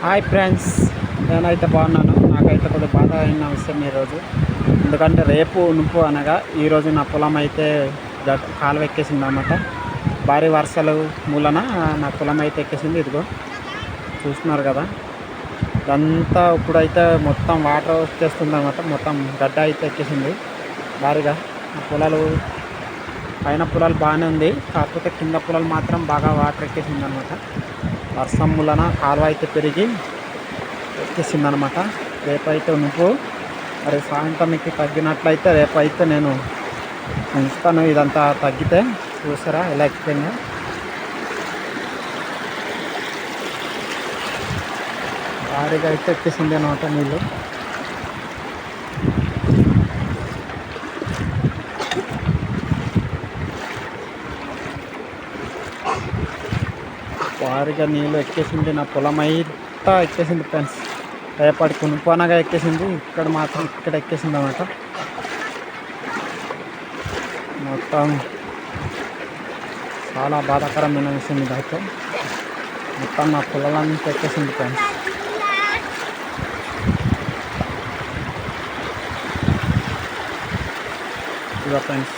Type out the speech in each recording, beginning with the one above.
Hi friends నేనైతే బాగున్నాను. నాకైతే కొద్దిగా బాధ అయిన విషయం ఈరోజు. ఎందుకంటే రేపు నుప్పు అనగా ఈరోజు నా పొలం అయితే గట్- కాలువ ఎక్కేసింది అన్నమాట. భారీ వర్షాలు మూలన నా పొలం అయితే ఎక్కేసింది. ఇదిగో చూస్తున్నారు కదా. ఇదంతా ఇప్పుడైతే మొత్తం వాటర్ వచ్చేస్తుంది అనమాట మొత్తం గడ్డ అయితే ఎక్కేసింది. భారీగా ఆ పొలాలు పైన పొలాలు బాగానే ఉంది. కాకపోతే కింద పొలాలు మాత్రం బాగా వాటర్ ఎక్కేసింది అనమాట వర్షం వలన కాలువ అయితే పెరిగి ఎక్కేసింది అనమాట రేపైతే నువ్వు మరి సాయంత్రానికి తగ్గినట్లయితే రేపైతే నేను ఉంచుతాను. ఇదంతా తగ్గితే చూసారా ఎలా ఎక్కిపోయిందో భారీగా అయితే ఎక్కేసింది అనమాట నీళ్ళు. వారిగా నీళ్ళు ఎక్కేసింది నా పొలం అయితే ఎక్కేసింది ఫ్రెండ్స్. రేపటి కొనుక్కోనగా ఎక్కేసింది ఇక్కడ మాత్రం ఇక్కడ ఎక్కేసింది అనమాట మొత్తం చాలా బాధాకరమైన విషయం ఇదైతే మొత్తం నా పొలాలంతా ఎక్కేసింది ఫ్రెండ్స్. ఇదో ఫ్రెండ్స్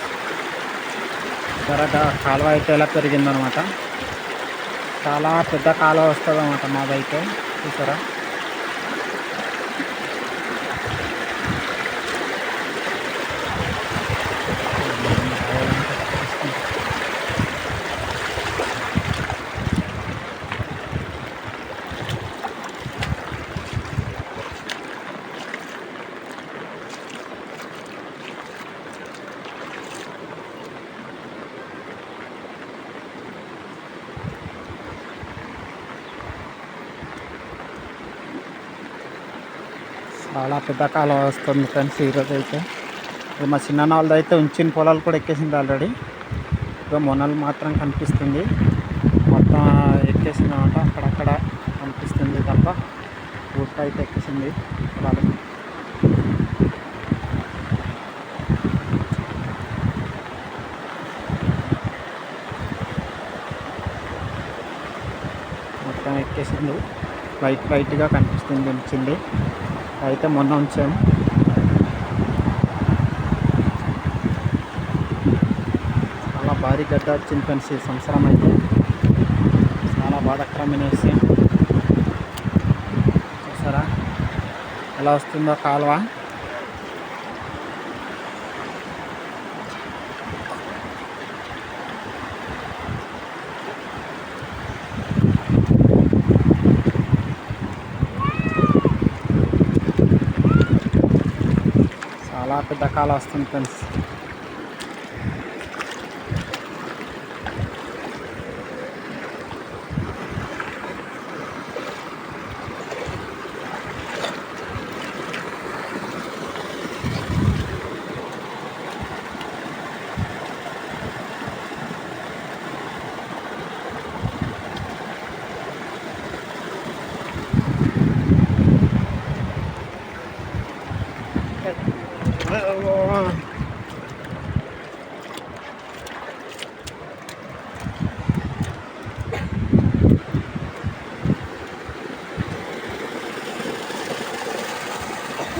త్వరగా కాలువ అయితే ఎలా పెరిగిందనమాట చాలా పెద్ద కాలువ వస్తుంది అన్నమాట మాదైతే. చూసారా? చాలా పెద్ద కాలం వస్తుంది ఫ్రెండ్స్ ఈరోజు అయితే. ఇది మా చిన్న వాళ్ళది అయితే ఉంచిన పొలాలు కూడా ఎక్కేసింది ఆల్రెడీ ఇక మొనలు మాత్రం కనిపిస్తుంది. మొత్తం ఎక్కేసింది అనమాట. అక్కడక్కడ కనిపిస్తుంది తప్ప పూర్తి అయితే ఎక్కేసింది పొలాలు. మొత్తం ఎక్కేసింది వైట్ వైట్గా కనిపిస్తుంది ఉంచింది అయితే మొన్న ఉంచాము చాలా భారీ గడ్డ వచ్చింది ఈ సంవత్సరం అయితే. చాలా బాధాకరమైన విషయం. చూసారా? ఎలా వస్తుందో కాలువ చాలా పెద్ద కాలు వస్తుంది ఫ్రెండ్స్.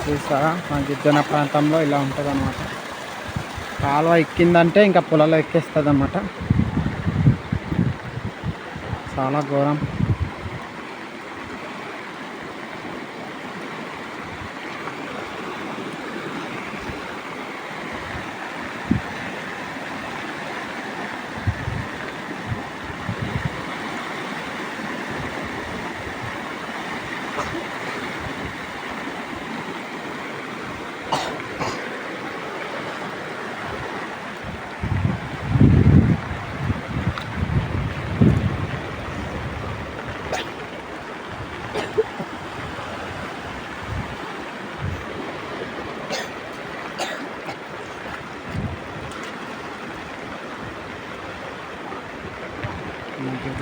చూస్తారా? మా గిద్దన ప్రాంతంలో ఇలా ఉంటుంది అనమాట కాలువ ఎక్కిందంటే ఇంకా పొలాలు ఎక్కేస్తుంది అనమాట చాలా ఘోరం.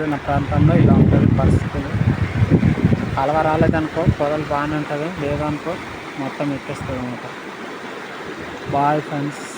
ఈ ప్రాంతంలో ఇలా ఉంటుంది పరిస్థితులు. కాలువ రాలేదనుకో పొదలు బాగానే ఉంటుంది లేదనుకో మొత్తం ఎక్కేస్తుంది అనమాట. Bye friends